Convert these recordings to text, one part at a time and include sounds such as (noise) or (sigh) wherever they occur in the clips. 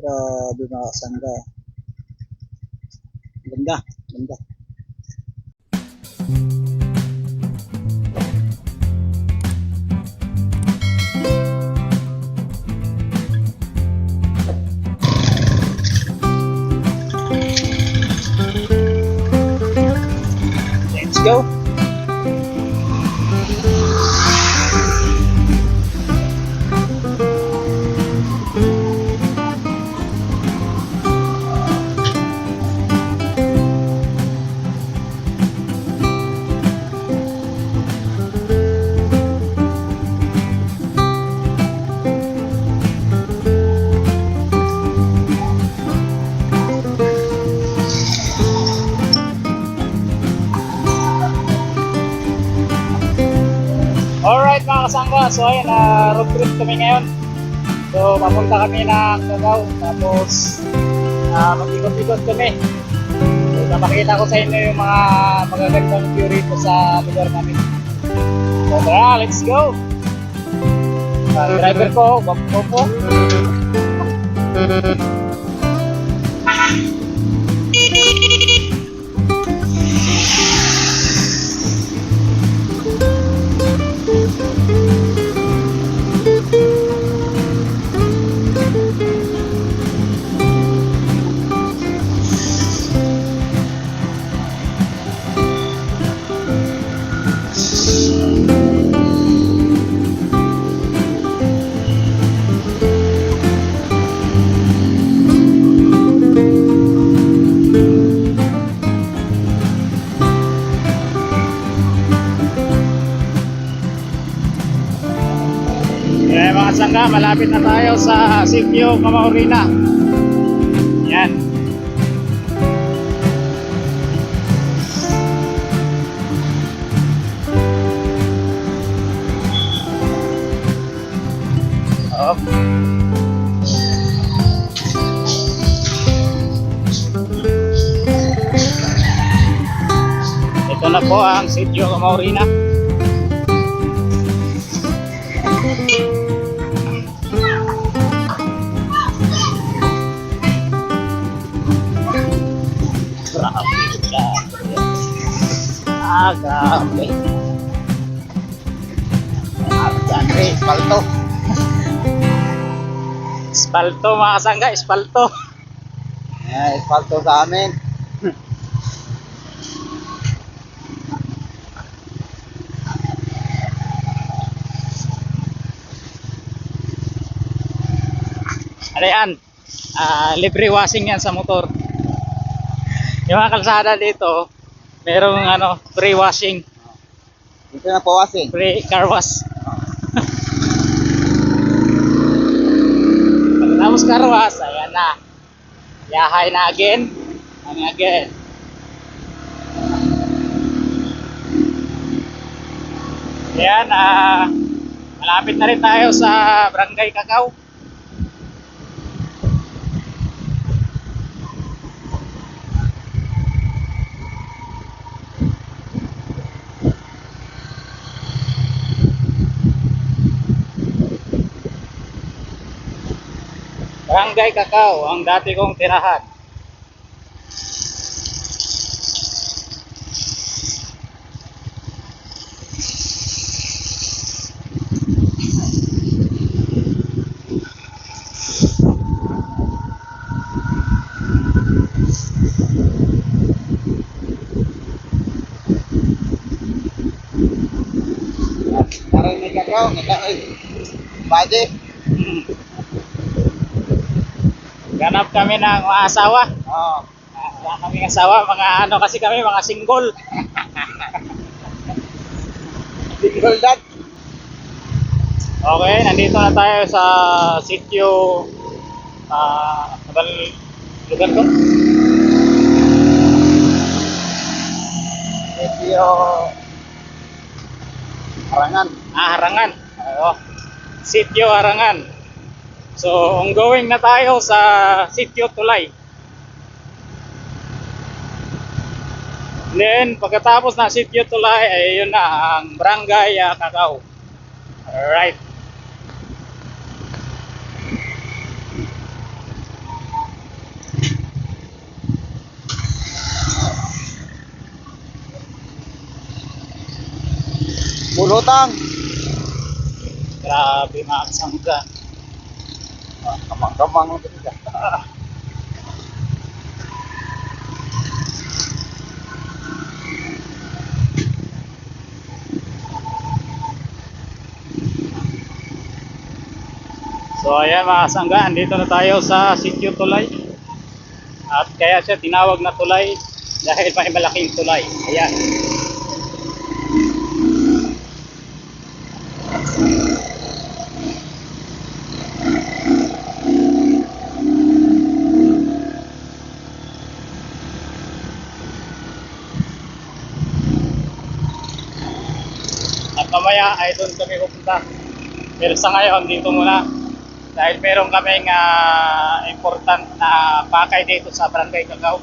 Grabe mga kasangga. Ganda, ganda. Let's so ayun, na road trip kami ngayon. So papunta kami ng Davao, tapos uh, mag-ikot-ikot kami. So napakita ko sa inyo yung mga magagandang view rito sa lugar namin. So tara, let's go! Uh, driver ko, Bob po. Eh sangga, malapit na tayo sa Sitio Kamaurina. Yan. Oh. Ito na po ang Sitio Kamaurina. Grabe siya. Ah, grabe. Grabe. Espalto. Espalto mga kasangga, espalto. Ayan, espalto sa amin. Ano yan? Ah, libre washing yan sa motor. Yung mga kalsada dito, merong ano, free washing, Dito na pawasin. free car wash. (laughs) Pagkatapos car wash, ayan na. Yahay na again. And again. Ayan, ah, malapit na rin tayo sa Barangay Kakao. Barangay Kakao, ang dati kong tirahan. Parang may kakao, kakao. Bade. Kami ng mga asawa. Oo. Ah, Wala kaming asawa, mga ano kasi kami, mga single. Single dad. Okay, nandito na tayo sa sitio ah, uh, lugar ko? Sitio. Harangan. Ah, Harangan. Oo. Sitio Harangan. So, ongoing na tayo sa Sitio Tulay. And then, pagkatapos na Sitio Tulay, ay yun na ang Barangay ah, uh, Kakao. Alright. Bulutang! Grabe, maaksang ka. Kamang-kamang ang ganito. So ayan mga kasangga, andito na tayo sa Sitio Tulay. At kaya siya tinawag na tulay dahil may malaking tulay. Ayan. Mamaya ay doon kami pupunta. Pero sa ngayon, dito muna. Dahil meron kaming ah, important na pakay dito sa Barangay Cacao.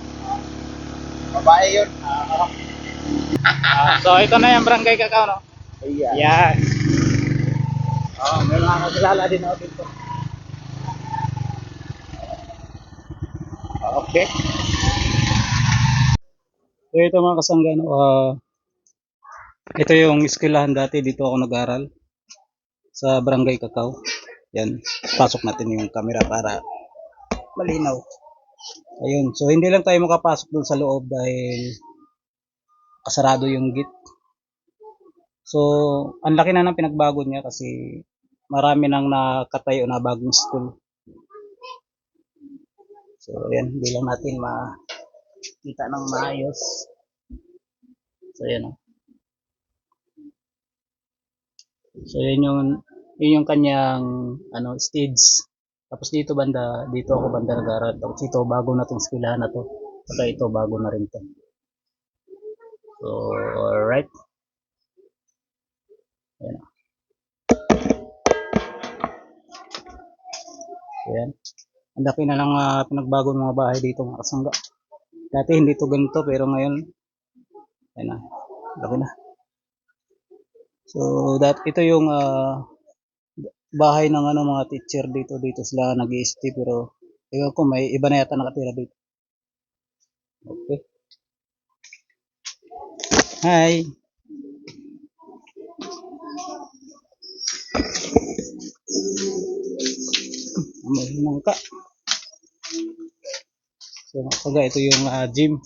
Babae yun. Ah, ah, so ito na yung Barangay Cacao, no? Iya. Yan. Oh, may mga kakilala din ako dito. Okay. So ito mga kasangga, no? Ito yung eskwelahan dati, dito ako nag-aral sa Barangay Cacao. Yan, pasok natin yung camera para malinaw. Ayun, so hindi lang tayo makapasok dun sa loob dahil kasarado yung gate. So, ang laki na ng pinagbago niya kasi marami nang nakatayo na bagong school. So, ayan, hindi lang natin makita ng maayos. So, ayan o. So, yun yung, yun yung kanyang, ano, stage. Tapos dito banda, dito ako banda nag-aaral. Tapos ito, bago na tong eskwelahan na to. Saka ito, bago na rin to. So, alright. Ayan. Ayan. Ang laki na lang uh, pinagbago ng mga bahay dito mga kasangga. Dati hindi to ganito pero ngayon ayan na. Laki na. So that ito yung ah, bahay ng ano mga teacher dito dito sila nag stay pero ewan ko may iba na yata nakatira dito. Okay. Hi. May nangka. So, kaga ito yung ah, gym.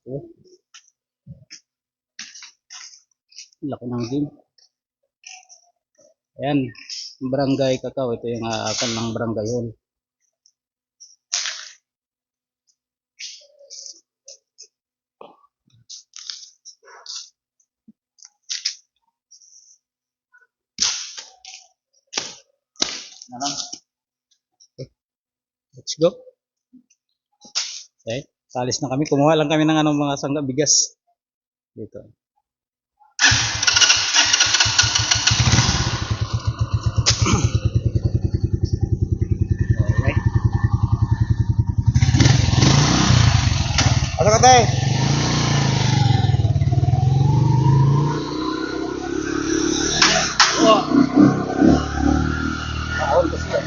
Okay. Laki ng gym. Ayan, barangay kakao. Ito yung uh, kanang barangay hall. Let's go. Okay. Salis na kami. Kumuha lang kami ng ano, mga sangga bigas. Dito. (clears throat) Alright. Ano ka tayo? Oh. Kaon kasi yan.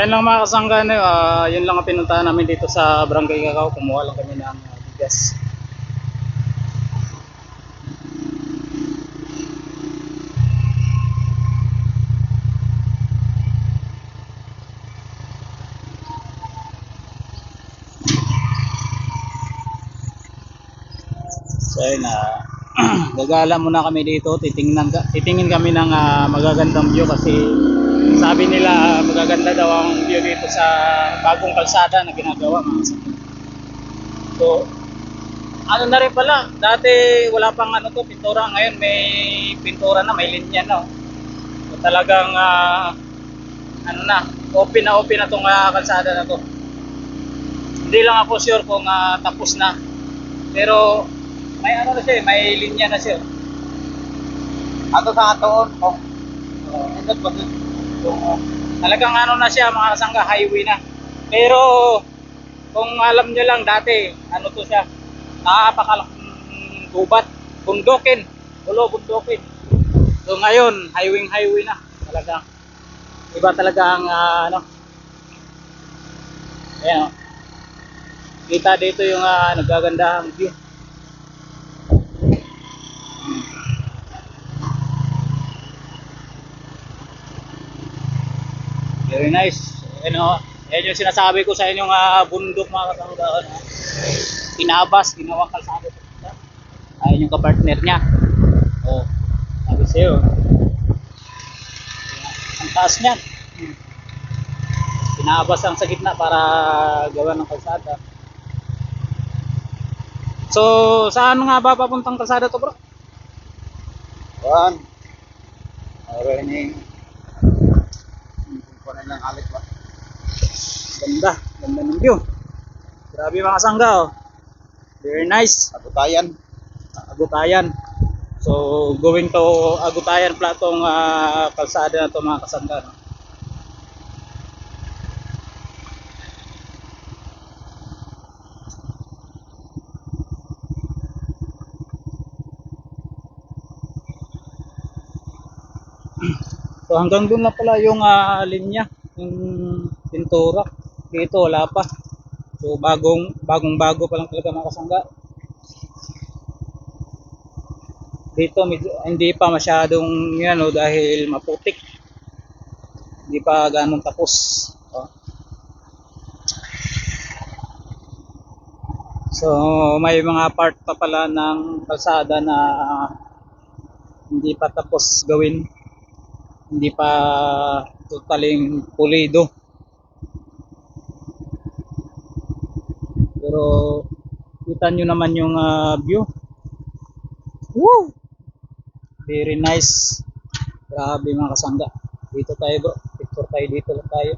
So yan lang mga kasangga, no, ah, yun lang ang pinuntahan namin dito sa Barangay Cacao. Kumuha lang kami ng ah, bigas. So ayun na (clears throat) gagala muna kami dito, titingnan titingin kami ng ah, magagandang view kasi sabi nila magaganda daw ang view dito sa bagong kalsada na ginagawa mga. So ano na rin pala, dati wala pang ano to, pintura, ngayon may pintura na, may linya na. So, talagang ah, ano na, open na open na tong ah, kalsada na to. Hindi lang ako sure kung ah, tapos na. Pero may ano na siya, eh, may linya na siya. Ato sa atoon. Oh. Uh, ba talagang ano na siya mga kasangga, highway na. Pero kung alam nyo lang dati, ano to siya, napakalaking gubat, bundukin, ulo bundukin. So ngayon, highway highway na talaga. Iba talaga ang ah, ano. Ayan oh. Kita dito yung uh, nagagandahang view. Very nice. Ano, yan yung sinasabi ko sa inyong uh, bundok mga kasangga. Ano, tinabas, ginawang kalsada. Ayun yung kapartner niya. Oh, sabi sa'yo. Ang taas niya. Hmm. Tinabas ang sa gitna para gawa ng kalsada. So, saan nga ba papuntang kalsada to bro? Kuan. Running. Kunan lang alit ba? Ganda, ganda ng view. Grabe mga sangga oh. Very nice. Agutayan. Agutayan. So, going to Agutayan pala tong ah, kalsada na to mga kasangga. No? (clears throat) So hanggang doon na pala yung ah, linya, yung pintura. Dito wala pa. So bagong bagong bago pa lang talaga mga kasangga. Dito hindi pa masyadong yan no, dahil maputik. Hindi pa ganun tapos. Oh. So may mga part pa pala ng kalsada na hindi pa tapos gawin hindi pa totaling pulido. Pero kita nyo naman yung ah, view. Woo! Very nice. Grabe mga kasangga. Dito tayo bro. Picture tayo dito lang tayo.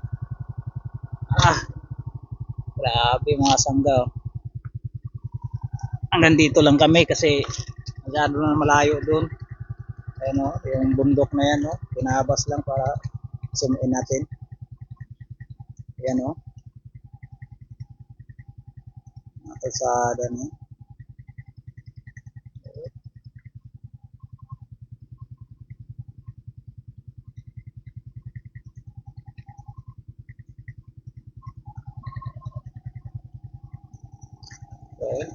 Ah! Grabe mga sangga. oh. Hanggang dito lang kami kasi masyado na malayo doon. Ayan o, yung bundok na yan o. Pinabas lang para zoom in natin. Ayan o. Mga kalsada niya. Okay.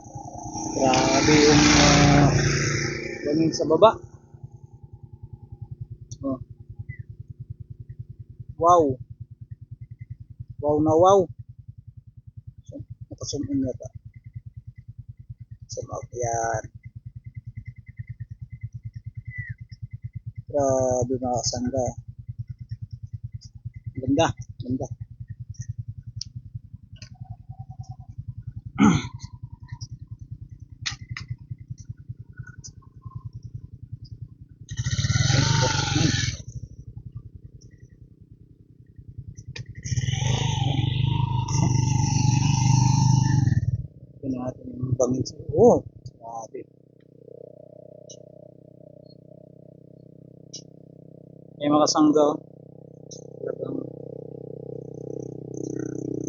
Grabe yung uh, sa baba. Oh. Wow. Wow na wow. So, nakasum in yata. Zoom out. Yan. Grabe mga kasangga. Ganda. Ganda. Natin bangin sa... Oh! Grabe. May mga sangga. oh. Talagang...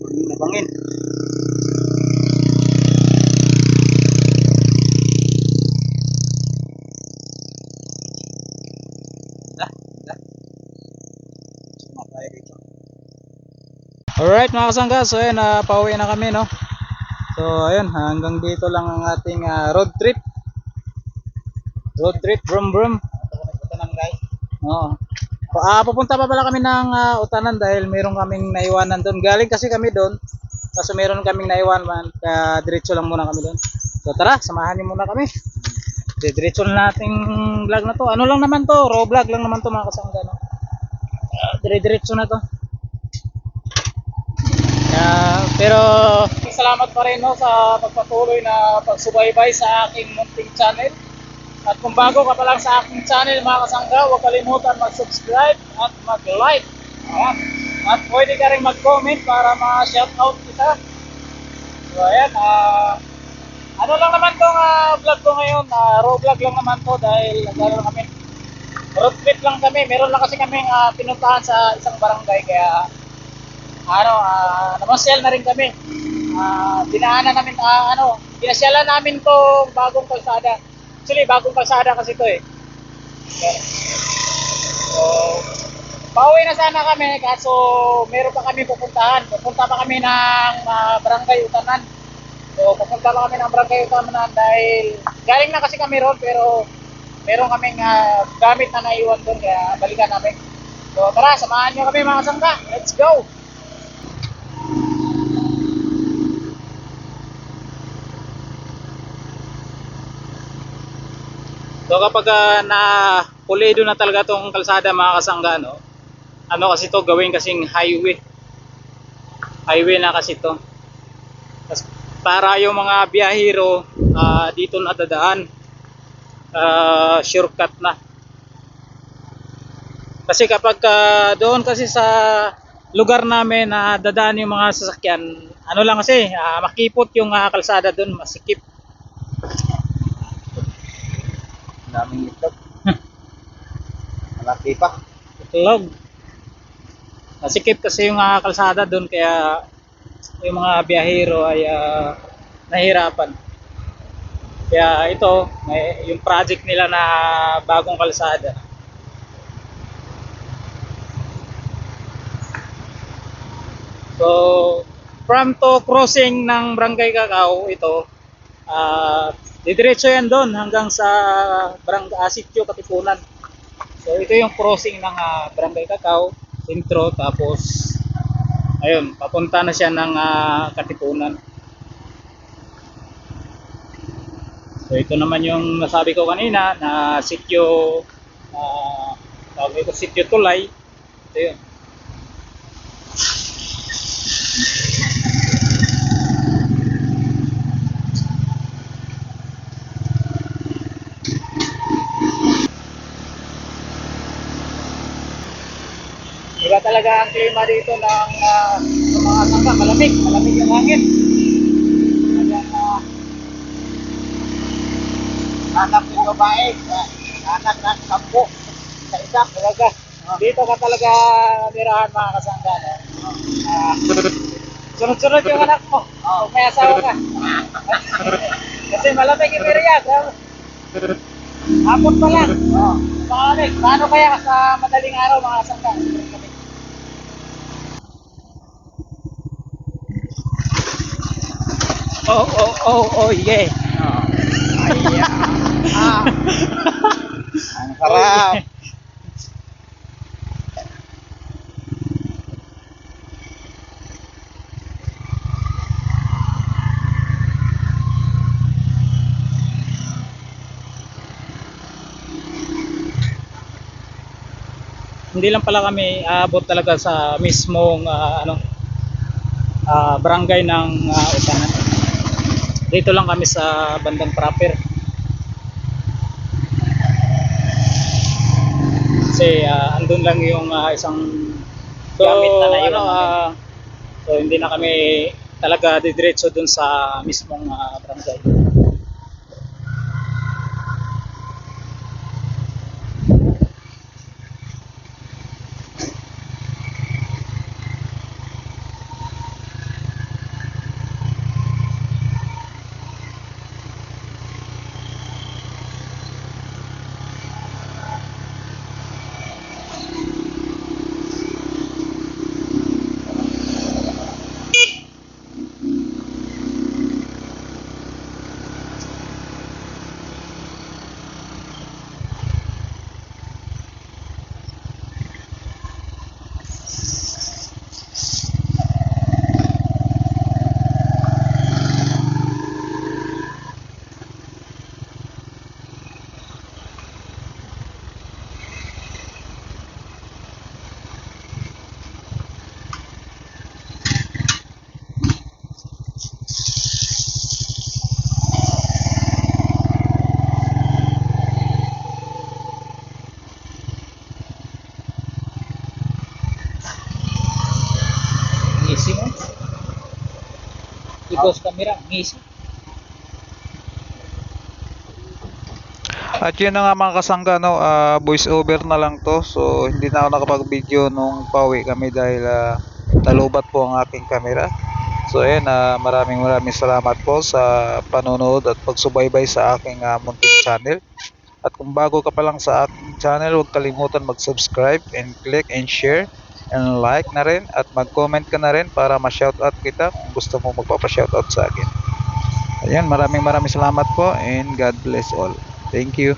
Bangin na bangin. Alright mga kasangga, so ayun, uh, pauwi na kami no. So ayun, hanggang dito lang ang ating ah, road trip. Road trip, brum brum. Utanan guys. Oo. Ah, pupunta pa pala kami ng ah, Utanan dahil meron kaming naiwanan doon. Galing kasi kami doon. Kaso meron kaming naiwanan, kaya diretso lang muna kami doon. So tara, samahan niyo muna kami. Diretso na nating vlog na to. Ano lang naman to, raw vlog lang naman to mga kasangga. No? Dire-diretso na to. Ah, pero salamat pa rin no, sa pagpatuloy na pagsubaybay sa aking munting channel. At kung bago ka pa lang sa aking channel mga kasangga, huwag kalimutan mag-subscribe at mag-like. At pwede ka rin mag-comment para ma-shoutout kita. So ayan, ah ano lang naman tong ah, vlog ko ngayon, ah, raw vlog lang naman to dahil nagano lang kami. Road trip lang kami. Meron lang kasi kami pinuntahan sa isang barangay kaya ano, ah, namasyal na rin kami. Ah, dinaanan namin, ah, ano, pinasyalan namin tong bagong kalsada. Actually, bagong kalsada kasi ito eh. So, pauwi na sana kami kaso meron pa kami pupuntahan. Pupunta pa kami ng ah, barangay Utanan. So, pupunta pa kami ng barangay Utanan dahil galing na kasi kami ron pero meron kaming ah, gamit na naiwan doon kaya balikan namin. So, tara, samahan nyo kami mga sangka. Let's go! Kapag uh, na pulido na talaga tong kalsada mga kasangga no. Ano kasi to gawin kasing highway. Highway na kasi to. Para yung mga biyahero ah, dito na dadaan ah, shortcut na. Kasi kapag ah, doon kasi sa lugar namin na dadaan yung mga sasakyan, ano lang kasi ah, makipot yung ah, kalsada doon, masikip. Ang daming itlog. Malaki pa. Itlog. Nasikip kasi yung ah, kalsada doon kaya yung mga biyahero ay ah, nahirapan. Kaya ito, may, yung project nila na bagong kalsada. So, from to crossing ng Barangay Cacao, ito, ah didiretso yan doon hanggang sa Barangay Asityo, Katipunan. So ito yung crossing ng ah, Barangay Cacao, intro tapos ayun, papunta na siya ng ah, Katipunan. So ito naman yung nasabi ko kanina na sityo uh, tawag ito sityo Tulay. Ito yun. Iba talaga ang klima dito ng ng mga sangka, malamig, malamig yung hangin. Talagang ah, Anak ng babae. Anak ng sampo. Sa isa. talaga. Dito ka talaga nirahan mga kasangga. No? Ah, sunod-sunod yung anak mo. Kung may asawa ka. (laughs) Kasi malamig yung no? Hapon pa lang. Oh. Paano kaya sa madaling araw mga kasangga? Oh, oh, oh, oh, yeah. Ay, ah. Ang sarap. hindi lang pala kami aabot talaga sa mismong ah, ano ah, barangay ng uh, Utanan. Dito lang kami sa bandang proper. Kasi ah, andun lang yung ah, isang So, gamit na naiwan ano, namin. ah, so hindi na kami talaga didiretso dun sa mismong ah, barangay. Ngisi mo. Ikos kamera, ngisi. At yun na nga mga kasangga, no, ah, voice over na lang to. So, hindi na ako nakapag-video nung pauwi kami dahil ah, nalubat po ang aking camera. So ayan, ah, maraming maraming salamat po sa panonood at pagsubaybay sa aking ah, munting channel. At kung bago ka pa lang sa aking channel, huwag kalimutan mag-subscribe and click and share and like na rin at mag-comment ka na rin para ma-shoutout kita kung gusto mo magpapa-shoutout sa akin. Ayan, maraming maraming salamat po and God bless all. Thank you.